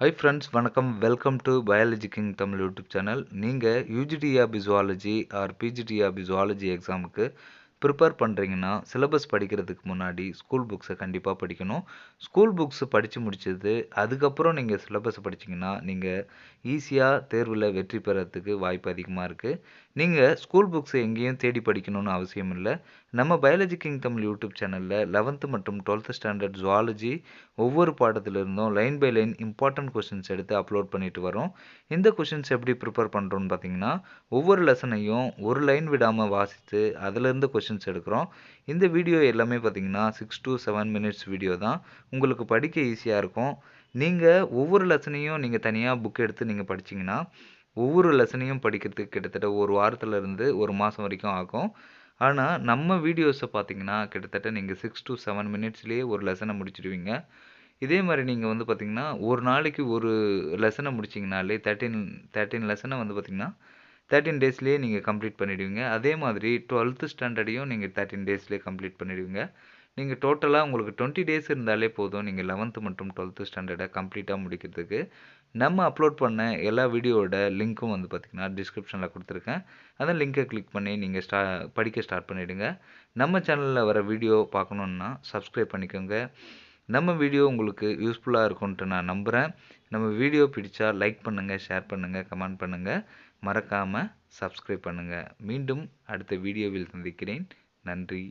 High friends வணக்கம். Welcome to biology king Tamil YouTube channel நீங்கள் UGTRB zoology or PGTRB zoology எக்ஸாமுக்கு prepare பண்ணுறீங்கன்னா syllabus படிக்கிறதுக்கு முன்னாடி ஸ்கூல் புக்ஸை கண்டிப்பாக படிக்கணும். ஸ்கூல் புக்ஸ் படித்து முடிச்சது அதுக்கப்புறம் நீங்கள் சிலபஸை படிச்சிங்கன்னா நீங்கள் ஈஸியாக தேர்வில் வெற்றி பெறத்துக்கு வாய்ப்பு அதிகமாக இருக்குது நீங்கள் ஸ்கூல் புக்ஸை எங்கேயும் தேடி படிக்கணும்னு அவசியம் இல்லை. நம்ம பயாலஜி கிங் தமிழ் யூடியூப் சேனலில் லெவன்த்து மற்றும் டுவெல்த்து ஸ்டாண்டர்ட் ஜுவாலஜி ஒவ்வொரு பாடத்திலிருந்தும் line by line important questions எடுத்து அப்லோட் பண்ணிட்டு வரோம். இந்த கொஷின்ஸ் எப்படி ப்ரிப்பேர் பண்ணுறோன்னு பார்த்தீங்கன்னா ஒவ்வொரு லெசனையும் ஒரு லைன் விடாமல் வாசித்து அதிலிருந்து கொஷின்ஸ் எடுக்கிறோம். இந்த வீடியோ எல்லாமே பார்த்தீங்கன்னா six to seven minutes video தான். உங்களுக்கு படிக்க ஈஸியாக இருக்கும். நீங்கள் ஒவ்வொரு லெசனையும் நீங்கள் தனியாக புக் எடுத்து நீங்கள் படிச்சிங்கன்னா ஒவ்வொரு லெசனையும் படிக்கிறதுக்கு கிட்டத்தட்ட ஒரு வாரத்துலேருந்து ஒரு மாதம் வரைக்கும் ஆகும். ஆனால் நம்ம வீடியோஸை பார்த்தீங்கன்னா கிட்டத்தட்ட நீங்கள் சிக்ஸ் டு செவன் மினிட்ஸ்லேயே ஒரு லெசனை முடிச்சிடுவீங்க. இதே மாதிரி நீங்கள் வந்து பார்த்தீங்கன்னா ஒரு நாளைக்கு ஒரு லெசனை முடிச்சிங்கனாலே தேர்ட்டின் தேர்ட்டின் லெசனை வந்து பார்த்தீங்கன்னா தேர்ட்டின் டேஸ்லேயே நீங்கள் கம்ப்ளீட் பண்ணிடுவீங்க. அதே மாதிரி டுவெல்த்து ஸ்டாண்டர்டையும் நீங்கள் தேர்ட்டின் டேஸ்லேயே கம்ப்ளீட் பண்ணிடுவீங்க. நீங்கள் டோட்டலாக உங்களுக்கு டுவெண்ட்டி டேஸ் இருந்தாலே போதும். நீங்கள் லெவன்த்து மற்றும் டுவெல்த்து ஸ்டாண்டர்டை கம்ப்ளீட்டாக முடிக்கிறதுக்கு. நம்ம அப்லோட் பண்ண எல்லா வீடியோவோட லிங்க்கும் வந்து பார்த்திங்கன்னா டிஸ்கிரிப்ஷனில் கொடுத்துருக்கேன். அந்த லிங்க்கை கிளிக் பண்ணி நீங்கள் ஸ்டா படிக்க ஸ்டார்ட் பண்ணிவிடுங்க நம்ம சேனலில் வர வீடியோ பார்க்கணுன்னா சப்ஸ்கிரைப் பண்ணிக்கோங்க. நம்ம வீடியோ உங்களுக்கு யூஸ்ஃபுல்லாக இருக்கும்ன்ட்டு நான் நம்புகிறேன் நம்ம வீடியோ பிடிச்சா லைக் பண்ணுங்கள் ஷேர் பண்ணுங்கள் கமெண்ட் பண்ணுங்கள் மறக்காமல் சப்ஸ்கிரைப் பண்ணுங்கள் மீண்டும் அடுத்த வீடியோவில் சந்திக்கிறேன். நன்றி